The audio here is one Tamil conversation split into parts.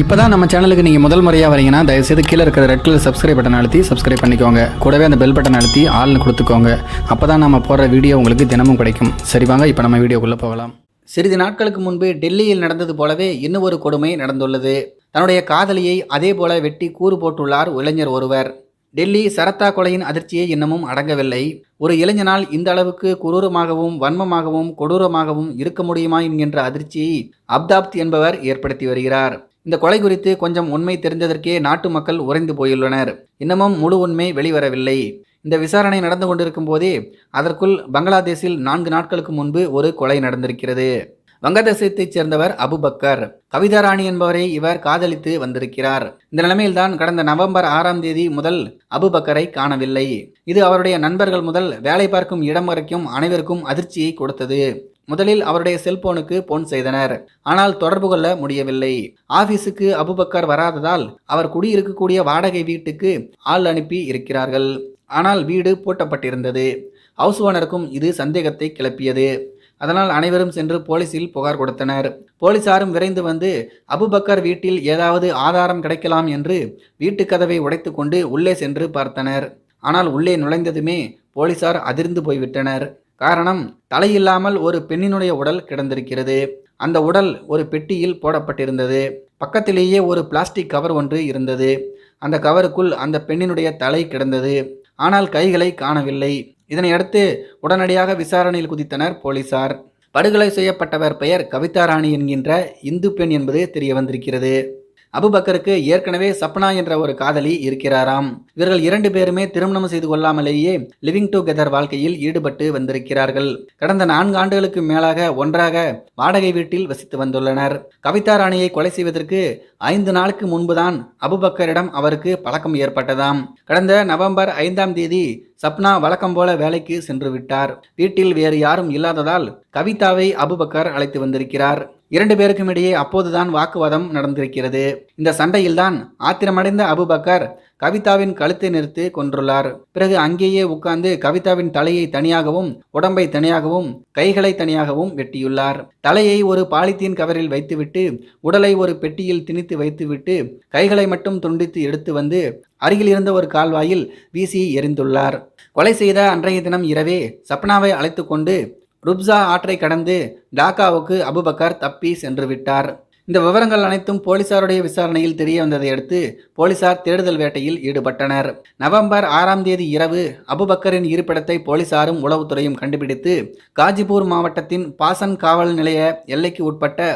இப்போ தான் நம்ம சேனலுக்கு நீங்கள் முதல் முறையாக வரீங்கன்னா தயவுசெய்து கீழே இருக்கிற ரெட் கலர் சப்ஸ்கிரைப் பட்டன் அழுத்தி சப்ஸ்கிரைப் பண்ணிக்கோங்க. கூடவே அந்த பெல் பட்டன் அழுத்தி ஆள்னு கொடுத்துக்கோங்க. அப்போ தான் நம்ம போடுற வீடியோ உங்களுக்கு தினமும் கிடைக்கும். சரி வாங்க இப்போ நம்ம வீடியோக்குள்ளே போகலாம். சிறிது நாட்களுக்கு முன்பு டெல்லியில் நடந்தது போலவே இன்னும் ஒரு கொடுமை நடந்துள்ளது. தன்னுடைய காதலியை அதே போல வெட்டி கூறு போட்டுள்ளார் இளைஞர் ஒருவர். டெல்லி சரத்தா கொலையின் அதிர்ச்சியை இன்னமும் அடங்கவில்லை. ஒரு இளைஞனால் இந்த அளவுக்கு குரூரமாகவும் வன்மமாகவும் கொடூரமாகவும் இருக்க முடியுமா என்கின்ற அதிர்ச்சியை அப்தாப்த் என்பவர் ஏற்படுத்தி வருகிறார். இந்த கொலை குறித்து கொஞ்சம் உண்மை தெரிந்ததற்கே நாட்டு மக்கள் உறைந்து போயுள்ளனர். இன்னமும் முழு உண்மை வெளிவரவில்லை. இந்த விசாரணை நடந்து கொண்டிருக்கும் போதே அதற்குள் பங்களாதேஷில் நான்கு நாட்களுக்கு முன்பு ஒரு கொலை நடந்திருக்கிறது. வங்கதேசத்தைச் சேர்ந்தவர் அபுபக்கர். கவிதா ராணி என்பவரை இவர் காதலித்து வந்திருக்கிறார். இந்த நிலைமையில்தான் கடந்த நவம்பர் ஆறாம் தேதி முதல் அபுபக்கரை காணவில்லை. இது அவருடைய நண்பர்கள் முதல் வேலை பார்க்கும் இடம் வரைக்கும் அனைவருக்கும் அதிர்ச்சியை கொடுத்தது. முதலில் அவருடைய செல்போனுக்கு போன் செய்தனர். ஆனால் தொடர்பு கொள்ள முடியவில்லை. ஆபீஸுக்கு அபுபக்கர் வராததால் அவர் குடியிருக்கக்கூடிய வாடகை வீட்டுக்கு ஆள் அனுப்பி இருக்கிறார்கள். ஆனால் வீடு பூட்டப்பட்டிருந்தது. ஹவுஸ் ஓனருக்கும் இது சந்தேகத்தை கிளப்பியது. அதனால் அனைவரும் சென்று போலீசில் புகார் கொடுத்தனர். போலீசாரும் விரைந்து வந்து அபுபக்கர் வீட்டில் ஏதாவது ஆதாரம் கிடைக்கலாம் என்று வீட்டுக் கதவை உடைத்து கொண்டு உள்ளே சென்று பார்த்தனர். ஆனால் உள்ளே நுழைந்ததுமே போலீசார் அதிர்ந்து போய்விட்டனர். காரணம் தலையில்லாமல் ஒரு பெண்ணினுடைய உடல் கிடந்திருக்கிறது. அந்த உடல் ஒரு பெட்டியில் போடப்பட்டிருந்தது. பக்கத்திலேயே ஒரு பிளாஸ்டிக் கவர் ஒன்று இருந்தது. அந்த கவருக்குள் அந்த பெண்ணினுடைய தலை கிடந்தது. ஆனால் கைகளை காணவில்லை. இதனையடுத்து உடனடியாக விசாரணையில் குதித்தனர் போலீசார். படுகொலை செய்யப்பட்டவர் பெயர் கவிதா ராணி என்கின்ற இந்து பெண் என்பது தெரிய வந்திருக்கிறது. அபுபக்கருக்கு ஏற்கனவே சப்னா என்ற ஒரு காதலி இருக்கிறாராம். இவர்கள் இரண்டு பேருமே திருமணம் செய்து கொள்ளாமலேயே லிவிங் டுகெதர் வாழ்க்கையில் ஈடுபட்டு வந்திருக்கிறார்கள். கடந்த நான்கு ஆண்டுகளுக்கு மேலாக ஒன்றாக வாடகை வீட்டில் வசித்து வந்துள்ளனர். கவிதா ராணியை கொலை செய்வதற்கு ஐந்து நாளுக்கு முன்புதான் அபுபக்கரிடம் அவருக்கு பழக்கம் ஏற்பட்டதாம். கடந்த நவம்பர் ஐந்தாம் தேதி சப்னா வழக்கம் போல வேலைக்கு சென்று விட்டார். வீட்டில் வேறு யாரும் இல்லாததால் கவிதாவை அபுபக்கர் அழைத்து வந்திருக்கிறார். இரண்டு பேருக்கும் இடையே அப்போதுதான் வாக்குவாதம் நடந்திருக்கிறது. இந்த சண்டையில்தான் ஆத்திரமடைந்த அபுபக்கர் கவிதாவின் கழுத்தை நிறுத்தி கொன்றுள்ளார். பிறகு அங்கேயே உட்கார்ந்து கவிதாவின் தலையை தனியாகவும் உடம்பை தனியாகவும் கைகளை தனியாகவும் வெட்டியுள்ளார். தலையை ஒரு பாலித்தீன் கவரில் வைத்துவிட்டு உடலை ஒரு பெட்டியில் திணித்து வைத்துவிட்டு கைகளை மட்டும் துண்டித்து எடுத்து வந்து அருகில் இருந்த ஒரு கால்வாயில் வீசி எறிந்துள்ளார் கொலை செய்த அன்றைய தினம் இரவே சப்னாவை அழைத்து கொண்டு ருப்சா ஆற்றை கடந்து டாக்காவுக்கு அபுபக்கர் தப்பி சென்று விட்டார். இந்த விவரங்கள் அனைத்தும் போலீசாருடைய விசாரணையில் தெரிய வந்ததை அடுத்து போலீசார் தேடுதல் வேட்டையில் ஈடுபட்டனர். நவம்பர் ஆறாம் தேதி இரவு அபுபக்கரின் இருப்பிடத்தை போலீசாரும் உளவுத்துறையும் கண்டுபிடித்து காஜிபூர் மாவட்டத்தின் பாசன் காவல் நிலைய எல்லைக்கு உட்பட்ட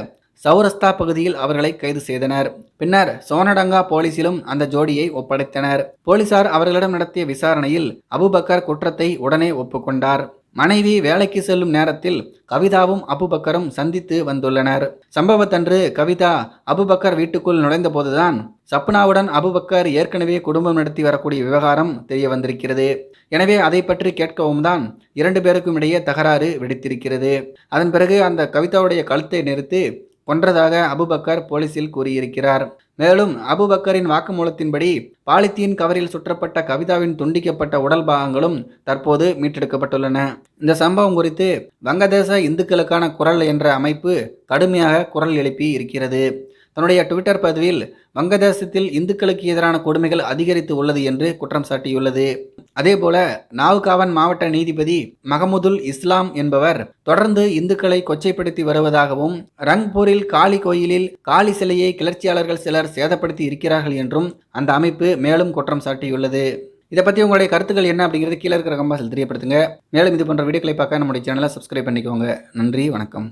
சௌரஸ்தா பகுதியில் அவர்களை கைது செய்தனர். பின்னர் சோனடங்கா போலீசிலும் அந்த ஜோடியை ஒப்படைத்தனர். போலீசார் அவர்களிடம் நடத்திய விசாரணையில் அபுபக்கர் குற்றத்தை உடனே ஒப்புக்கொண்டார். மனைவி வேலைக்கு செல்லும் நேரத்தில் கவிதாவும் அபுபக்கரும் சந்தித்து வந்துள்ளனர். சம்பவத்தன்று கவிதா அபுபக்கர் வீட்டுக்குள் நுழைந்தபோதுதான் சப்னாவுடன் அபுபக்கர் ஏற்கனவே குடும்பம் நடத்தி வரக்கூடிய விவகாரம் தெரிய வந்திருக்கிறது எனவே அதை பற்றி கேட்கவும் தான் இரண்டு பேருக்கும் இடையே தகராறு வெடித்திருக்கிறது. அதன் பிறகு அந்த கவிதாவுடைய கழுத்தை நிறுத்தி கொன்றதாக அபுபக்கர் போலீசில் கூறியிருக்கிறார். மேலும் அபுபக்கரின் வாக்குமூலத்தின்படி பாலித்தீன் கவரில் சுற்றப்பட்ட கவிதாவின் துண்டிக்கப்பட்ட உடல் பாகங்களும் தற்போது மீட்டெடுக்கப்பட்டுள்ளன. இந்த சம்பவம் குறித்து வங்கதேச இந்துக்களுக்கான குரல் என்ற அமைப்பு கடுமையாக குரல் எழுப்பி இருக்கிறது. தன்னுடைய ட்விட்டர் பதிவில் வங்கதேசத்தில் இந்துக்களுக்கு எதிரான கொடுமைகள் அதிகரித்து உள்ளது என்று குற்றம் சாட்டியுள்ளது. அதேபோல நாவுகாவன் மாவட்ட நீதிபதி மகமுதுல் இஸ்லாம் என்பவர் தொடர்ந்து இந்துக்களை கொச்சைப்படுத்தி வருவதாகவும் ரங்பூரில் காளி கோயிலில் காளி சிலையை கிளர்ச்சியாளர்கள் சிலர் சேதப்படுத்தி இருக்கிறார்கள் என்றும் அந்த அமைப்பு மேலும் குற்றம் சாட்டியுள்ளது. இதை பற்றி உங்களுடைய கருத்துக்கள் என்ன அப்படிங்கிறது கீழே இருக்கிற கம்பாசில் தெரியப்படுத்துங்க. மேலும் இது போன்ற வீடியோக்களை பார்க்க நம்முடைய சேனலை சப்ஸ்கிரைப் பண்ணிக்கோங்க. நன்றி வணக்கம்.